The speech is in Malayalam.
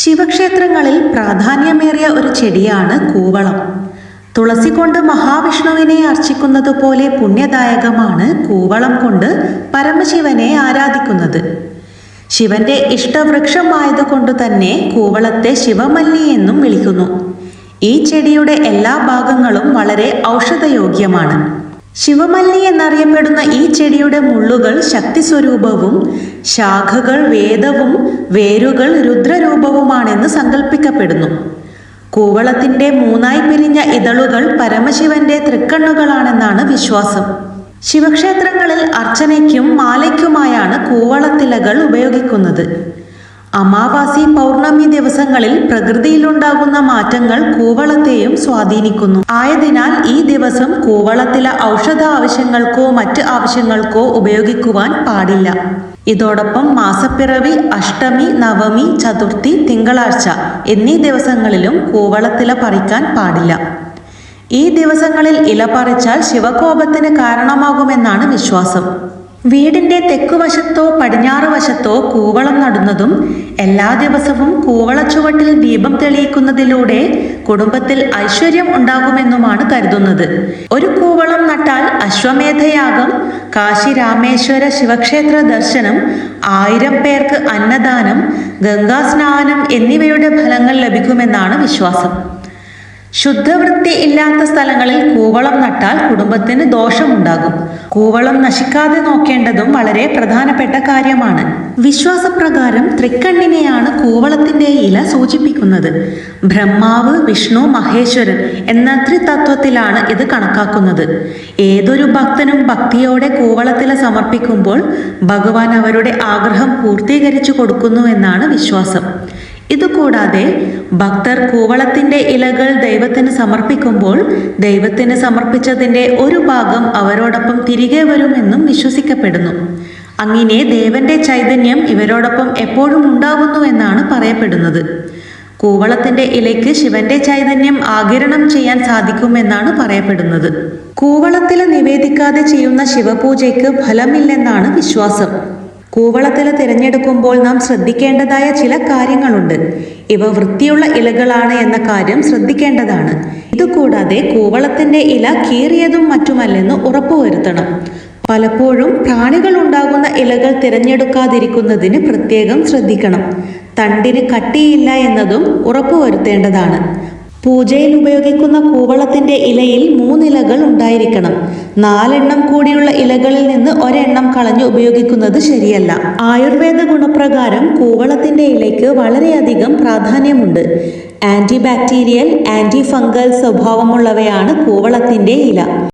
ശിവക്ഷേത്രങ്ങളിൽ പ്രാധാന്യമേറിയ ഒരു ചെടിയാണ് കൂവളം. തുളസി കൊണ്ട് മഹാവിഷ്ണുവിനെ അർച്ചിക്കുന്നത് പോലെ പുണ്യദായകമാണ് കൂവളം കൊണ്ട് പരമശിവനെ ആരാധിക്കുന്നത്. ശിവന്റെ ഇഷ്ടവൃക്ഷമായതുകൊണ്ട് തന്നെ കൂവളത്തെ ശിവമല്ലി എന്നും വിളിക്കുന്നു. ഈ ചെടിയുടെ എല്ലാ ഭാഗങ്ങളും വളരെ ഔഷധയോഗ്യമാണ്. ശിവമല്ലി എന്നറിയപ്പെടുന്ന ഈ ചെടിയുടെ മുള്ളുകൾ ശക്തി സ്വരൂപവും ശാഖകൾ വേദവും വേരുകൾ രുദ്രരൂപവുമാണെന്ന് സങ്കല്പിക്കപ്പെടുന്നു കൂവളത്തിന്റെ മൂന്നായി പിരിഞ്ഞ ഇതളുകൾ പരമശിവന്റെ തൃക്കണ്ണുകളാണെന്നാണ് വിശ്വാസം. ശിവക്ഷേത്രങ്ങളിൽ അർച്ചനയ്ക്കും മാലയ്ക്കുമായാണ് കൂവളത്തിലകൾ ഉപയോഗിക്കുന്നത്. അമാവാസി പൗർണമി ദിവസങ്ങളിൽ പ്രകൃതിയിലുണ്ടാകുന്ന മാറ്റങ്ങൾ കൂവളത്തെയും സ്വാധീനിക്കുന്നു. ആയതിനാൽ ഈ ദിവസം കൂവളത്തിലെ ഔഷധ ആവശ്യങ്ങൾക്കോ മറ്റ് ആവശ്യങ്ങൾക്കോ ഉപയോഗിക്കുവാൻ പാടില്ല. ഇതോടൊപ്പം മാസപ്പിറവി അഷ്ടമി നവമി ചതുർത്ഥി തിങ്കളാഴ്ച എന്നീ ദിവസങ്ങളിലും കൂവളത്തില പറിക്കാൻ പാടില്ല. ഈ ദിവസങ്ങളിൽ ഇല പറിച്ചാൽ ശിവകോപത്തിന് കാരണമാകുമെന്നാണ് വിശ്വാസം. വീടിന്റെ തെക്കുവശത്തോ പടിഞ്ഞാറ് വശത്തോ കൂവളം നടുന്നതും എല്ലാ ദിവസവും കൂവളച്ചുവട്ടിൽ ദീപം തെളിയിക്കുന്നതിലൂടെ കുടുംബത്തിൽ ഐശ്വര്യം ഉണ്ടാകുമെന്നുമാണ് കരുതുന്നത്. ഒരു കൂവളം നട്ടാൽ അശ്വമേധയാഗം കാശി രാമേശ്വര ശിവക്ഷേത്ര ദർശനം ആയിരം പേർക്ക് അന്നദാനം ഗംഗാസ്നാനം എന്നിവയുടെ ഫലങ്ങൾ ലഭിക്കുമെന്നാണ് വിശ്വാസം. ശുദ്ധവൃത്തി ഇല്ലാത്ത സ്ഥലങ്ങളിൽ കൂവളം നട്ടാൽ കുടുംബത്തിന് ദോഷമുണ്ടാകും. കൂവളം നശിക്കാതെ നോക്കേണ്ടതും വളരെ പ്രധാനപ്പെട്ട കാര്യമാണ്. വിശ്വാസപ്രകാരം തൃക്കണ്ണിനെയാണ് കൂവളത്തിന്റെ ഇല സൂചിപ്പിക്കുന്നത്. ബ്രഹ്മാവ് വിഷ്ണു മഹേശ്വരൻ എന്ന ത്രിതത്വത്തിലാണ് ഇത് കണക്കാക്കുന്നത്. ഏതൊരു ഭക്തനും ഭക്തിയോടെ കൂവളത്തില സമർപ്പിക്കുമ്പോൾ ഭഗവാൻ അവരുടെ ആഗ്രഹം പൂർത്തീകരിച്ചു കൊടുക്കുന്നു എന്നാണ് വിശ്വാസം. ഇതുകൂടാതെ ഭക്തർ കൂവളത്തിന്റെ ഇലകൾ ദൈവത്തിന് സമർപ്പിക്കുമ്പോൾ ദൈവത്തിന് സമർപ്പിച്ചതിന്റെ ഒരു ഭാഗം അവരോടൊപ്പം തിരികെ വരുമെന്നും വിശ്വസിക്കപ്പെടുന്നു. അങ്ങനെ ദേവന്റെ ചൈതന്യം ഇവരോടൊപ്പം എപ്പോഴും ഉണ്ടാകുന്നു എന്നാണ് പറയപ്പെടുന്നത്. കൂവളത്തിന്റെ ഇലയ്ക്ക് ശിവന്റെ ചൈതന്യം ആകിരണം ചെയ്യാൻ സാധിക്കുമെന്നാണ് പറയപ്പെടുന്നത്. കൂവളത്തിൽ നിവേദിക്കാതെ ചെയ്യുന്ന ശിവപൂജയ്ക്ക് ഫലമില്ലെന്നാണ് വിശ്വാസം. കൂവളത്തില തിരഞ്ഞെടുക്കുമ്പോൾ നാം ശ്രദ്ധിക്കേണ്ടതായ ചില കാര്യങ്ങളുണ്ട്. ഇവ വൃത്തിയുള്ള ഇലകളാണ് എന്ന കാര്യം ശ്രദ്ധിക്കേണ്ടതാണ്. ഇതുകൂടാതെ കൂവളത്തിന്റെ ഇല കീറിയതും മറ്റുമല്ലെന്ന് ഉറപ്പുവരുത്തണം. പലപ്പോഴും പ്രാണികൾ ഉണ്ടാകുന്ന ഇലകൾ തിരഞ്ഞെടുക്കാതിരിക്കുന്നതിന് പ്രത്യേകം ശ്രദ്ധിക്കണം. തണ്ടിന് കട്ടിയില്ല എന്നതും ഉറപ്പുവരുത്തേണ്ടതാണ്. പൂജയിൽ ഉപയോഗിക്കുന്ന കൂവളത്തിന്റെ ഇലയിൽ മൂന്നിലകൾ ഉണ്ടായിരിക്കണം. നാലെണ്ണം കൂടിയുള്ള ഇലകളിൽ നിന്ന് ഒരെണ്ണം കളഞ്ഞു ഉപയോഗിക്കുന്നത് ശരിയല്ല. ആയുർവേദ ഗുണപ്രകാരം കൂവളത്തിന്റെ ഇലയ്ക്ക് വളരെയധികം പ്രാധാന്യമുണ്ട്. ആന്റി ബാക്ടീരിയൽ ആന്റി ഫംഗൽ സ്വഭാവമുള്ളവയാണ് കൂവളത്തിന്റെ ഇല.